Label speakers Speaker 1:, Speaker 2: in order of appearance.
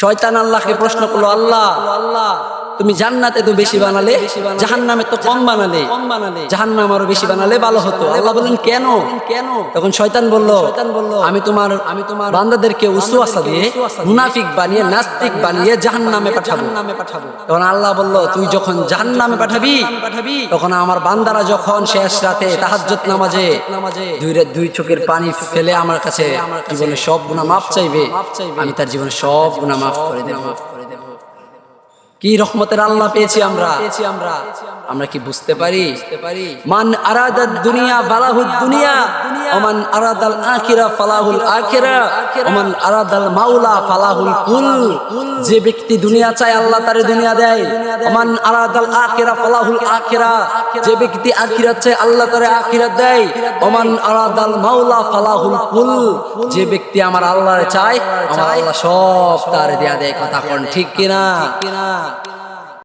Speaker 1: শয়তান আল্লাহকে প্রশ্ন করল আল্লাহ আল্লাহ তুমি জান্নাতে তো বেশি বানালে জাহান নামে তো কম বানালে কম বানালে জাহান নাম আরও বেশি বানালে ভালো হতো। আল্লাহ বললেন, কেন? কেন তখন শয়তান বলল, আমি তোমার আমি তোমার বান্দাদেরকে উসুয়াসা দিয়ে মুনাফিক বানিয়ে, নাস্তিক বানিয়ে জাহান নামে পাঠাবো। নামে পাঠাবো তখন আল্লাহ বলল, তুই যখন জাহান নামে পাঠাবি পাঠাবি তখন আমার বান্দারা যখন শেষ রাতে তাহাজ্জুদ নামাজে নামাজে দুই দুই চোখের পানি ফেলে আমার কাছে জীবনে সব গুনাহ মাফ চাইবে, আমি তার জীবনে সব দেব মাফ করে দেব। কি রহমতের আল্লাহ পেয়েছি আমরা? আমরা আমরা কি বুঝতে পারি? মান আরাদাদ দুনিয়া ফালাহুদ দুনিয়া, ওমান আরাদাল আখিরা ফালাহুল আখিরা, ওমান আরাদাল মাওলা ফালাহুল কুল। যে ব্যক্তি দুনিয়া চায়, আল্লাহ তারে দুনিয়া দেয়। ওমান আরাদাল আখিরা ফালাহুল আখিরা, যে ব্যক্তি আখিরাত চায়, আল্লাহ তারে আখিরাত দেয়। ওমান আরাদাল মাওলা ফালাহুল কুল, যে ব্যক্তি আমার আল্লাহরে চায়, আমার আল্লাহ সব তারে দেয়া দেয়। কথা কোন ঠিক কিনা কিনা? না